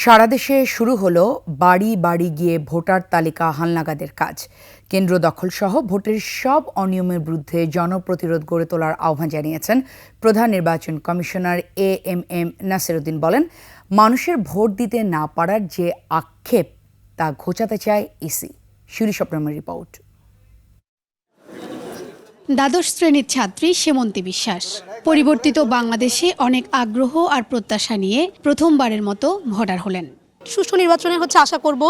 সারা দেশে শুরু হলো বাড়ি বাড়ি গিয়ে ভোটার তালিকা হালনাগাদের কাজ। কেন্দ্র দখল সহ ভোটের সব অনিয়মের বিরুদ্ধে জনপ্রতিরোধ গড়ে তোলার আহ্বান জানিয়েছেন প্রধান নির্বাচন commissioner A M M Nasiruddin বলেন, মানুষের ভোট দিতে না পারার যে আক্ষেপ তা ঘোচাতে চায় ইসি। Siri স্বপ্নমের report. দ্বাদশ শ্রেণির ছাত্রী সেমন্তী বিশ্বাস। পরিবর্তিত বাংলাদেশে অনেক আগ্রহ আর প্রত্যাশা নিয়ে প্রথমবারের মতো ভোটার হলেন। সুষ্ঠু নির্বাচনের হচ্ছে আশা করব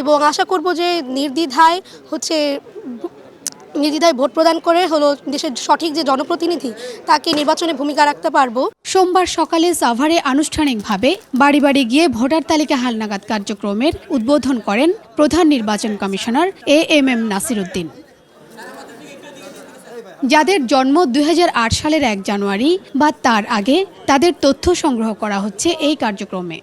এবং আশা করব যে নির্দ্বিধায় হচ্ছে নির্দ্বিধায় ভোট প্রদান করে হলো দেশের সঠিক যে জনপ্রতিনিধি তাকে নির্বাচনে ভূমিকা রাখতে পারব। সোমবার সকালে সাভারে আনুষ্ঠানিকভাবে বাড়ি বাড়ি গিয়ে ভোটার তালিকা হালনাগাদ কার্যক্রমের উদ্বোধন করেন প্রধান নির্বাচন commissioner A M M Nasiruddin. যাদের জন্ম দুই হাজার আট সালের এক জানুয়ারি বা তার আগে তাদের তথ্য সংগ্রহ করা হচ্ছে এই কার্যক্রমে।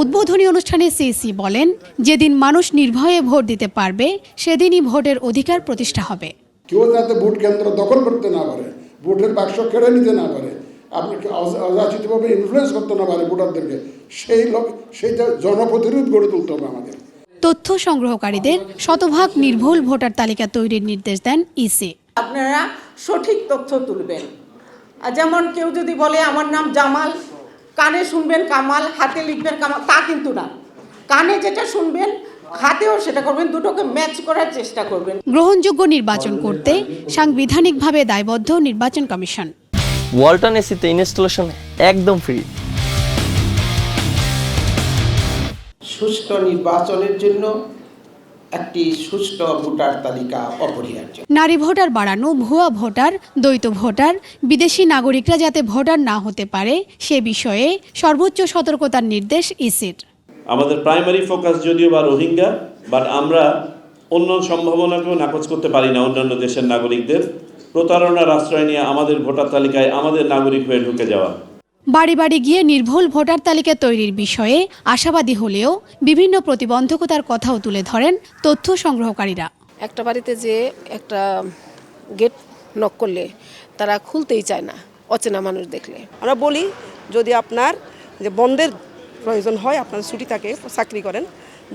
উদ্বোধনী অনুষ্ঠানে সিসি বলেন, যেদিন মানুষ নির্ভয়ে ভোট দিতে পারবে, সেদিনই ভোটের অধিকার প্রতিষ্ঠা হবে। কেউ যাতে ভোট কেন্দ্র দখল করতে না পারে, ভোটের বাক্স কেড়ে নিতে না পারে আপনাকে অযাচিতভাবে ইনফ্লুয়েন্স করতে না পারে ভোটারদেরকে, সেই লোক সেই জনপ্রতিরোধ গড়ে তুলতে হবে আমাদের। তথ্য সংগ্রহকারীদের শতভাগ নির্ভুল ভোটার তালিকা তৈরির নির্দেশ দেন ইসি। আপনারা সঠিক তথ্য তুলবেন। যেমন কেউ যদি বলে আমার নাম জামাল কানে শুনবেন কামাল হাতে লিখবেন কামাল তা কিন্তু না। কানে যেটা শুনবেন হাতেও সেটা করবেন দুটোকে ম্যাচ করার চেষ্টা করবেন। গ্রহণযোগ্য নির্বাচন করতে সাংবিধানিকভাবে দায়বদ্ধ নির্বাচন কমিশন। ওয়ালটন এসিতে ইনস্টলেশন একদম ফ্রি। সুষ্ঠু নির্বাচনের জন্য একটি সুষ্ঠু ভোটার তালিকা অপরিহার্য। নারী ভোটার বাড়ানো ভুয়া ভোটার দ্বৈত ভোটার বিদেশি নাগরিকরা যাতে ভোটার না হতে পারে সে বিষয়ে সর্বোচ্চ সতর্কতার নির্দেশ ইসির। আমাদের প্রাইমারি ফোকাস যদিও বা রোহিঙ্গা বাট আমরা অন্য সম্ভাবনাকেও নাকচ করতে পারি না অন্যান্য দেশের নাগরিকদের। প্রতারণার আশ্রয় নিয়ে আমাদের ভোটার তালিকায় আমাদের নাগরিক হয়ে ঢুকে যাওয়া। বাড়ি বাড়ি গিয়ে নির্ভুল ভোটার তালিকা তৈরির বিষয়ে আশাবাদী হলেও বিভিন্ন প্রতিবন্ধকতার কথাও তুলে ধরেন তথ্য সংগ্রহকারীরা। একটা বাড়িতে যে একটা গেট নক করলে তারা খুলতেই চায় না অচেনা মানুষ দেখলে। আমরা বলি যদি আপনার যে বন্ধের প্রয়োজন হয় আপনার ছুটি থাকে চাকরি করেন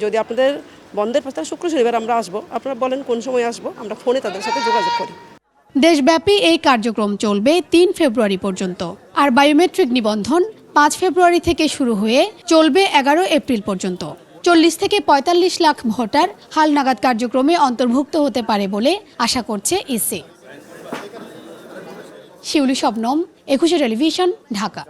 যদি আপনাদের বন্ধের প্রস্তাব শুক্র শনিবার আমরা আসব আপনারা বলেন কোন সময় আসব আমরা ফোনে তাদের সাথে যোগাযোগ করি। দেশব্যাপী এই কার্যক্রম চলবে তিন ফেব্রুয়ারি পর্যন্ত। আর বায়োমেট্রিক নিবন্ধন পাঁচ ফেব্রুয়ারি থেকে শুরু হয়ে চলবে এগারো এপ্রিল পর্যন্ত। চল্লিশ থেকে পঁয়তাল্লিশ লাখ ভোটার হালনাগাদ কার্যক্রমে অন্তর্ভুক্ত হতে পারে বলে আশা করছে ইসি। শিউলি শবনম, একুশে টেলিভিশন, ঢাকা।